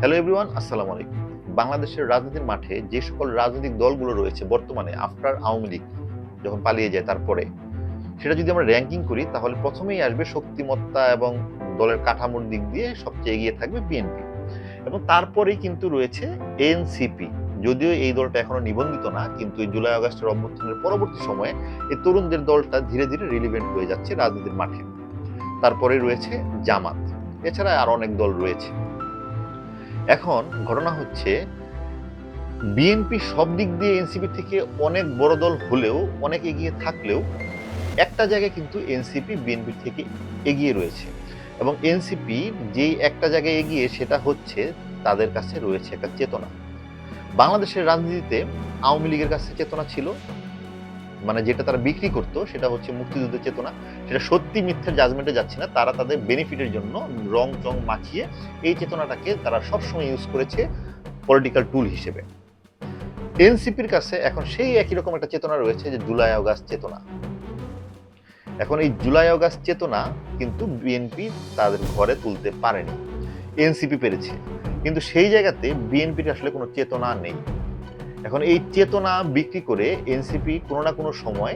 Hello everyone আসসালামু আলাইকুম। বাংলাদেশের রাজনীতির মাঠে যে সকল রাজনৈতিক দলগুলো রয়েছে বর্তমানে আফটার আওয়ামী লীগ যখন পালিয়ে যায় তারপরে, সেটা যদি আমরা র্যাঙ্কিং করি, তাহলে প্রথমেই আসবে শক্তিমত্তা এবং দলের কাঠামোর দিক দিয়ে সবচেয়ে এগিয়ে থাকবে বিএনপি এবং তারপরেই কিন্তু রয়েছে এনসিপি যদিও এই দলটা এখনও নিবন্ধিত না, কিন্তু এই জুলাই আগস্টের অভ্যুত্থানের পরবর্তী সময়ে এই তরুণদের দলটা ধীরে ধীরে রিলিভেন্ট হয়ে যাচ্ছে রাজনীতির মাঠে। তারপরে রয়েছে জামাত। এছাড়া আর অনেক দল রয়েছে। এখন ঘটনা হচ্ছে বিএনপি সব দিক দিয়ে এনসিপি থেকে অনেক বড় দল হলেও, অনেক এগিয়ে থাকলেও, একটা জায়গায় কিন্তু এনসিপি বিএনপি থেকে এগিয়ে রয়েছে। এবং এনসিপি যেই একটা জায়গায় এগিয়ে, সেটা হচ্ছে তাদের কাছে রয়েছে একটা চেতনা। বাংলাদেশের রাজনীতিতে আওয়ামী লীগের কাছে চেতনা ছিল মানে যেটা তারা বিক্রি করতো, সেটা হচ্ছে মুক্তিযুদ্ধের চেতনা, সেটা সত্যি মিথ্যার জাজমেন্টে যাচ্ছে না, তারা তাদের বেনিফিটের জন্য রং চং মাখিয়ে এই চেতনাটাকে তারা সবসময় ইউজ করেছে পলিটিক্যাল টুল হিসেবে। এনসিপির কাছে এখন সেই একই রকম একটা চেতনা রয়েছে যে জুলাই অগাস্ট চেতনা। এখন এই জুলাই অগাস্ট চেতনা কিন্তু বিএনপি তাদের ঘরে তুলতে পারেনি। এনসিপি পেরেছে। কিন্তু সেই জায়গাতে বিএনপির আসলে কোনো চেতনা নেই। এখন এই চেতনা বিক্রি করে এনসিপি কোনো না কোনো সময়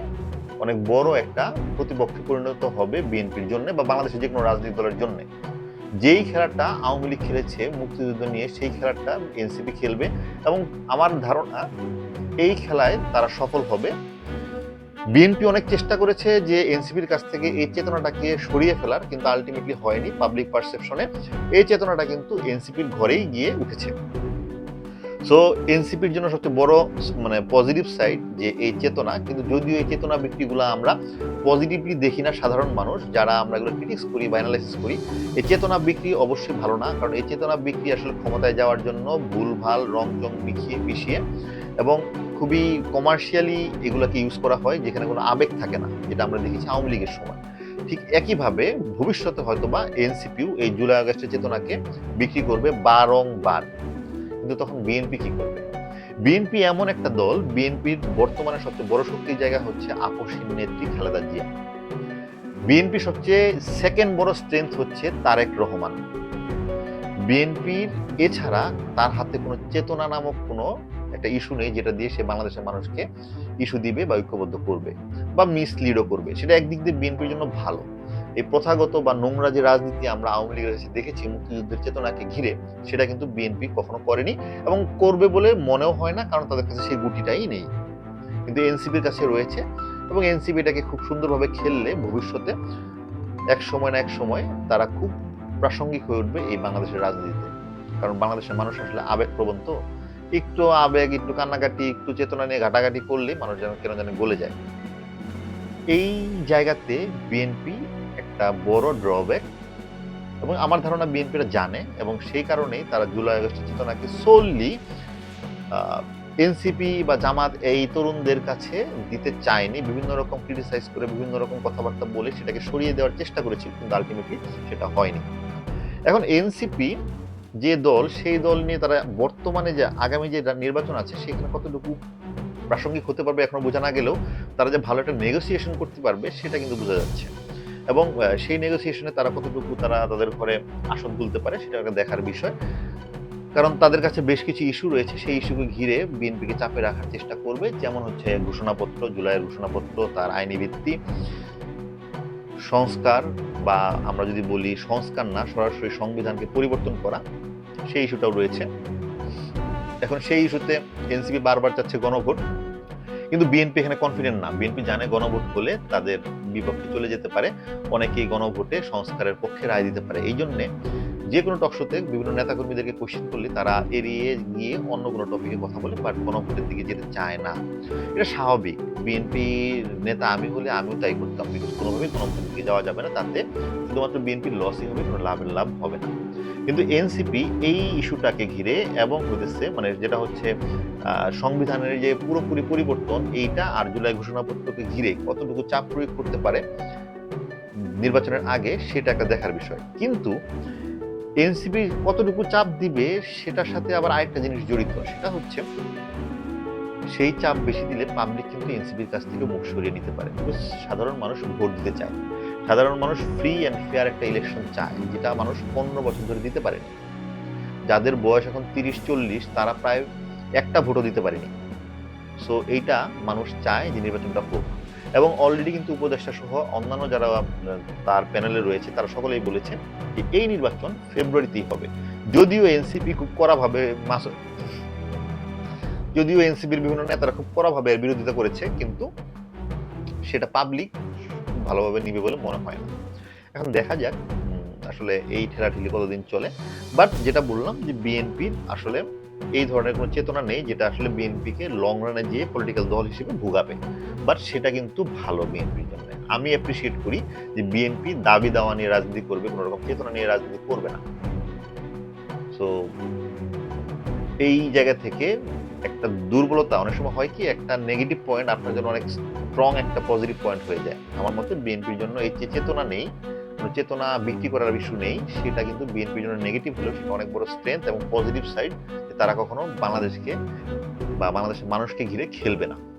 অনেক বড় একটা প্রতিপক্ষে পরিণত হবে বিএনপির জন্য বা বাংলাদেশের যে কোনো রাজনৈতিক দলের জন্য। যেই খেলাটা আওয়ামী লীগ খেলেছে, মুক্তিযুদ্ধ নিয়ে সেই খেলাটা এনসিপি খেলবে এবং আমার ধারণা এই খেলায় তারা সফল হবে। বিএনপি অনেক চেষ্টা করেছে যে এনসিপির কাছ থেকে এই চেতনাটাকে সরিয়ে ফেলার কিন্তু আলটিমেটলি হয়নি পাবলিক পারসেপশনে এই চেতনাটা কিন্তু এনসিপির ঘরেই গিয়ে উঠেছে। সো এনসিপির জন্য সবচেয়ে বড় মানে পজিটিভ সাইড যে এই চেতনা, কিন্তু যদিও এই চেতনা বিক্রিগুলো আমরা পজিটিভলি দেখি না সাধারণ মানুষ, যারা আমরা এগুলো ক্রিটিক্স করি বা অ্যানালাইসিস করি, এই চেতনা বিক্রি অবশ্যই ভালো না, কারণ এই চেতনা বিক্রি আসলে ক্ষমতায় যাওয়ার জন্য ভুলভাল রং চং মিশিয়ে মিশিয়ে এবং খুবই কমার্শিয়ালি এগুলোকে ইউজ করা হয় যেখানে কোনো আবেগ থাকে না, যেটা আমরা দেখেছি আওয়ামী লীগের সময়। ঠিক একইভাবে ভবিষ্যতে হয়তো বা এনসিপিউ এই জুলাই আগস্টের চেতনাকে বিক্রি করবে বারংবার কিন্তু তখন বিএনপি কি করবে? বিএনপি এমন একটা দল বিএনপির বর্তমানে সবচেয়ে বড় শক্তির জায়গা হচ্ছে আপসীন নেত্রী খালেদা জিয়া। বিএনপি সবচেয়ে সেকেন্ড বড় স্ট্রেংথ হচ্ছে তারেক রহমান। বিএনপির এছাড়া তার হাতে কোনো চেতনা নামক কোনো একটা ইস্যু নেই, যেটা দিয়ে সে বাংলাদেশের মানুষকে ইস্যু দিবে বা ঐক্যবদ্ধ করবে বা মিসলিডও করবে। সেটা একদিক দিয়ে বিএনপির জন্য ভালো। এই প্রথাগত বা নোংরা যে রাজনীতি আমরা আওয়ামী লীগের কাছে দেখেছি, মুক্তিযুদ্ধের চেতনাকে ঘিরে, সেটা কিন্তু বিএনপি কখনো করেনি এবং করবে বলে মনেও হয় না, কারণ তাদের কাছে সেই গুটিটাই নেই। কিন্তু এনসিপির কাছে রয়েছে এবং এনসিপি এটাকে খুব সুন্দরভাবে খেললে ভবিষ্যতে এক সময় না এক সময় তারা খুব প্রাসঙ্গিক হয়ে উঠবে এই বাংলাদেশের রাজনীতিতে। কারণ বাংলাদেশের মানুষ আসলে আবেগপ্রবণ তো। একটু আবেগ, একটু কান্নাকাটি, একটু চেতনা নিয়ে ঘাটাঘাটি করলে মানুষ যেন কেন যেন গলে যায়। এই জায়গাতে বিএনপি একটা বড় ড্রব্যাক এবং আমার ধারণা বিএনপিরা জানে এবং সেই কারণেই তারা জুলাই, আগস্টের চেতনাকে সোললি এনসিপি বা জামাত এই তরুণদের কাছে দিতে চায়নি। বিভিন্ন রকম ক্রিটিসাইজ করে বিভিন্ন রকম কথাবার্তা বলে সেটাকে সরিয়ে দেওয়ার চেষ্টা করেছিল, কিন্তু আলটিমেটলি সেটা হয়নি। এখন এনসিপি যে দল, সেই দল নিয়ে তারা বর্তমানে যে আগামী যে নির্বাচন আছে, সেখানে কতটুকু প্রাসঙ্গিক হতে পারবে এখনও বোঝা না গেলেও তারা যে ভালো একটা নেগোসিয়েশন করতে পারবে, সেটা কিন্তু বোঝা যাচ্ছে। এবং সেই নেগোসিয়েশনে তারা কতটুকু তারা তাদের ঘরে আসন তুলতে পারে, সেটা একটা দেখার বিষয়। কারণ তাদের কাছে বেশ কিছু ইস্যু রয়েছে, সেই ইস্যুকে ঘিরে বিএনপিকে চাপে রাখার চেষ্টা করবে, যেমন হচ্ছে ঘোষণাপত্র জুলাইয়ের ঘোষণাপত্র, তার আইনি ভিত্তি, সংস্কার বা আমরা যদি বলি সংস্কার না, সরাসরি সংবিধানকে পরিবর্তন করা, সেই ইস্যুটাও রয়েছে। এখন সেই ইস্যুতে এনসিপি বারবার চাচ্ছে গণভোট। কিন্তু বিএনপি এখানে কনফিডেন্ট না। বিএনপি জানে গণভোট হলে তাদের বিপক্ষে চলে যেতে পারে। অনেকেই গণভোটে সংস্কারের পক্ষে রায় দিতে পারে। এই জন্যে যে কোনো টকশোতে বিভিন্ন নেতাকর্মীদেরকে কোশ্চেন করলে তারা এড়িয়ে গিয়ে অন্য কোনো টপিকে কথা বলে বাট গণভোটের দিকে যেতে চায় না। এটা স্বাভাবিক। বিএনপির নেতা আমি হলে আমিও তাই করতাম বিকজ কোনোভাবেই গণভোটের দিকে যাওয়া যাবে না। তাতে শুধুমাত্র বিএনপির লসই হবে, কোনো লাভের লাভ হবে না। কিন্তু এনসিপি এই ইস্যুটাকে ঘিরে এবং হইতেছে মানে যেটা হচ্ছে সংবিধানের যে পুরোপুরি পরিবর্তন, এইটা আর জুলাই ঘোষণাপত্রকে ঘিরে কতটুকু চাপ প্রয়োগ করতে পারে, নির্বাচনের আগে সেটা একটা দেখার বিষয়। কিন্তু এনসিপি কতটুকু চাপ দিবে সেটার সাথে আবার আরেকটা জিনিস জড়িত, সেটা হচ্ছে সেই চাপ বেশি দিলে পাবলিক কিন্তু এনসিপির কাছ থেকে মুখ সরিয়ে নিতে পারে। সাধারণ মানুষ ভোট দিতে চায়। সাধারণ মানুষ ফ্রি অ্যান্ড ফেয়ার একটা ইলেকশন চায়, যেটা মানুষ পনেরো বছর ধরে দিতে পারেনি। যাদের বয়স এখন তিরিশ, চল্লিশ, তারা প্রায় একটা ভোটও দিতে পারেনি। সো এইটা মানুষ চায় যে নির্বাচনটা হোক। এবং অলরেডি কিন্তু উপদেষ্টা সহ অন্যান্য যারা তার প্যানেলে রয়েছে, তারা সকলেই বলেছেন যে এই নির্বাচন ফেব্রুয়ারিতেই হবে। যদিও এনসিপি খুব কড়াভাবে মাস, যদিও এনসিপির বিভিন্ন নেতারা খুব কড়াভাবে বিরোধিতা করেছে, কিন্তু সেটা পাবলিক ভালোভাবে নিবে বলে মনে হয় না। এখন দেখা যাক আসলে এই ঠেলাঠেলি কতদিন চলে। বাট যেটা বললাম যে বিএনপির আসলে এই ধরনের কোনো চেতনা নেই যেটা আসলে বিএনপিকে লং রানে গিয়ে পলিটিক্যাল দল হিসেবে ভুগাবে। বাট সেটা কিন্তু ভালো বিএনপির জন্য। আমি অ্যাপ্রিসিয়েট করি যে বিএনপি দাবি দাওয়া নিয়ে রাজনীতি করবে, কোনো রকম চেতনা নিয়ে রাজনীতি করবে না। সো এই জায়গা থেকে একটা দুর্বলতা, অনেক সময় হয় কি, একটা নেগেটিভ পয়েন্ট আপনার জন্য অনেক স্ট্রং একটা পজিটিভ পয়েন্ট হয়ে যায়। আমার মতে বিএনপির জন্য এই চেতনা নেই চেতনা বিক্রি করার ইস্যু নেই। সেটা কিন্তু বিএনপির জন্য নেগেটিভ হলেও সেটা অনেক বড় স্ট্রেংথ এবং পজিটিভ সাইড তারা কখনো বাংলাদেশকে বা বাংলাদেশের মানুষকে ঘিরে খেলবে না।